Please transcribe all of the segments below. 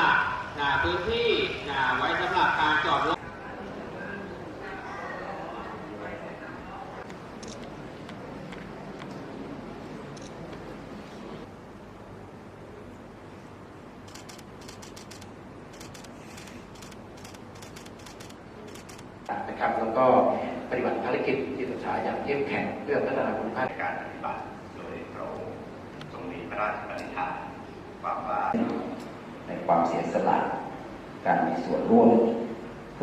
ละนะพื้นที่นะไว้สำหรับการจอดรถนะครับแล้วก็ปฏิบัติภารกิจที่สุดท้ายอย่างเข้มแข็งเพื่อพัฒนาคุณภาพการปฏิบัติโดยพระองค์ทรงมีพระราชปณิธานความว่า ความเสียสละ การมีส่วนร่วม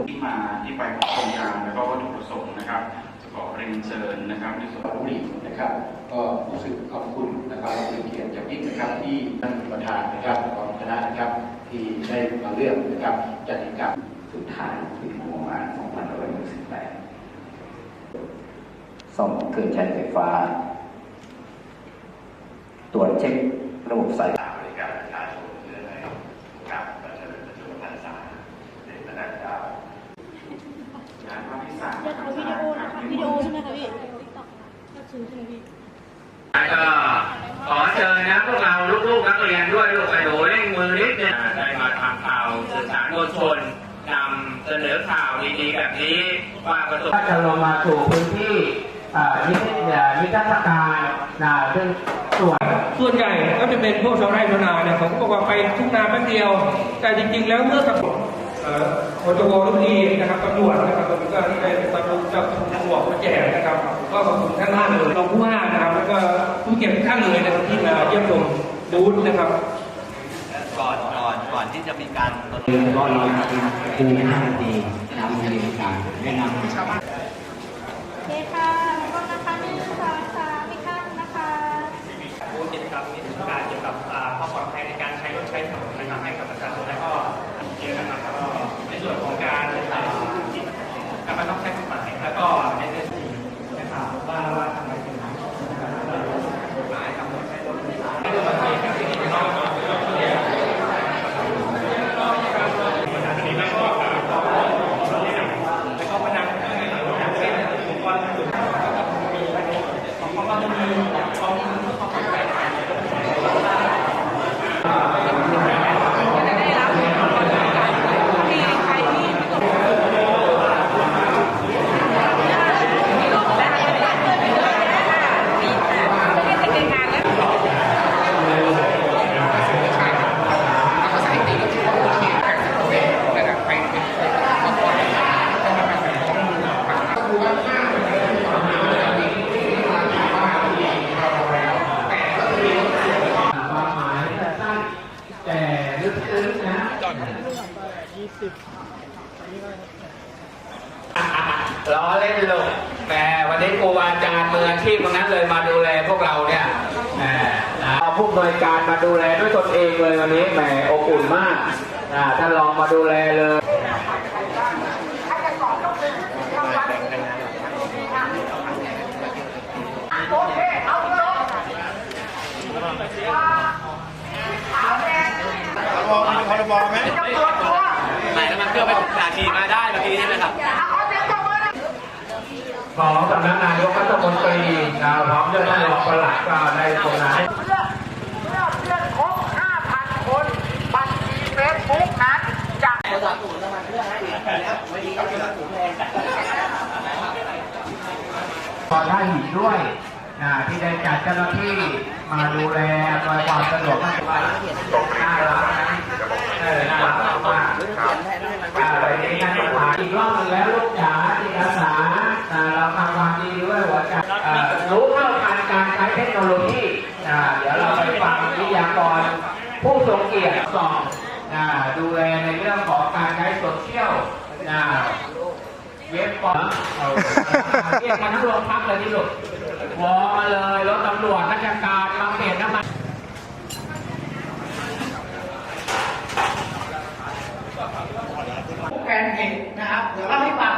ที่มาที่ไปของโครงการแล้วก็วัตถุประสงค์นะครับจะขอเรียนเชิญนะครับในส่วนบุรีนะครับ ก็รู้สึกขอบคุณนะครับและเป็นเกียรติอย่างยิ่งนะครับที่ท่านประธานนะครับของคณะนะครับที่ได้มาเลือกนะครับจัดกิจกรรมสุดท้ายปีงบประมาณ2568ซ่อมเครื่องใช้ไฟฟ้า ตรวจเช็คระบบสาย วิดีโอนะคะวิดีโอใช่ไหมคะพี่ก็ซื้อใช่ไหมพี่ก็ขอเชิญนะพวกเราลูกๆนักเรียนด้วยลูกไปดูเร่งมือนิดนึงได้มาทำข่าวสื่อสารมวลชนนำเสนอข่าวดีๆแบบนี้ว่าประสบจะลงมาสู่พื้นที่นินิทรรศการนะซึ่งส่วนส่วนใหญ่ก็จะเป็นพวกชาวไร่ชาวนาเนี่ยเขาก็บอกว่าไปทุ่งนาแป๊บเดียว แต่จริงๆแล้วเมื่อกับเอ่อ โอจวทุกทีนะครับตำรวจนะครับตำรวจก็ที่ได้ตำรวจจับหมวกมาแจกนะครับ ก็ขอบคุณท่านมากเลยรองผู้ว่านะครับแล้วก็ผู้เกี่ยวข้างเลยนะครับที่มาเยี่ยมชมบูธนะครับก่อนก่อนก่อนที่จะมีการก็เราจะเป็นครูห้านาทีนำเรียนการแนะนำโอเคค่ะแล้วก็นะคะหนึ่งสองสามอีกข้างนะคะ บูธกิจกรรมนิทรรศการเกี่ยวกับอ่าความปลอดภัยในการใช้รถใช้ถนนนะครับให้กับประชาชนและก็เยอะนะครับแล้วก็ในส่วนของการอ่าการบังคับใช้กฎหมายแล้วก็ในเรื่องที่นะครับว่าว่าทำไมถึงกฎหมายกำหนดให้รถใช้อุบัติเหตุกับสิ่งที่นอกจากเรื่องที่แล้วก็พนังอย่างเช่นอุปกรณ์อื่นมีของความมันมีของความปลอดภัย ความหมายสั้นๆแต่ลึกซึ้งนะ ล้อเล่นลูกแต่วันนี้ครูบาอาจารย์มืออาชีพคนนั้นเลยมาดูแลพวกเราเนี่ยเอาผู้บริการมาดูแลด้วยตนเองเลยวันนี้แหมอบอุ่นมากท่านลองมาดูแลเลย ไหนแล้วมันเค รื่องไปสาทีมาได้เมื่อกี้ใช่ไหมครับของสำนักนายกรัฐมนตรีนะพร้อมด้วยท่านรองปลัดก็ได้ตรงนั้นเมื่อเมื่อเพื่อนครบ5,000 คน บัญชีเฟซบุ๊กนั้นจะขอท่านหินด้วยนะที่ได้จัดเจ้าหน้าที่มาดูแลอำนวยความสะดวกให้น่ารักนะเออน่ารัก ครับอ่าวันนี้ท่านประธานอีกรอบหนึ่งแล้วลูกจ๋าจิตอาสาอ่าเราทำความดีด้วยหัวใจอ่ารู้เท่าทันการใช้เทคโนโลยีอ่าเดี๋ยวเราไปฟังวิทยากรผู้ทรงเกียรติสองอ่าดูแลในเรื่องของการใช้โซเชียลอ่าเว็บก่อนเรียกมาทั้งโรงพักเลยนี่ลูกวอมาเลยรถตำรวจราชการ แฟนเพจนะครับ เดี๋ยวเล่าให้ฟัง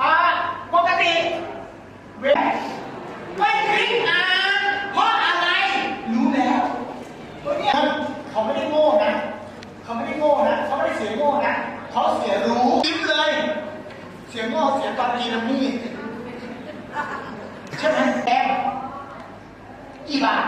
อ่าปกติเวไม่คลิกอ่านเพราะอะไร รู้แล้วตัวเนี้ยเขาไม่ได้โง่นะ เขาไม่ได้โง่นะ เขาไม่ได้เสียโง่นะ เขาเสียรู้ยิ้มเลย เสียโง่เสียตอนกินน้ำมีดใช่ไหมแดงกี่บาท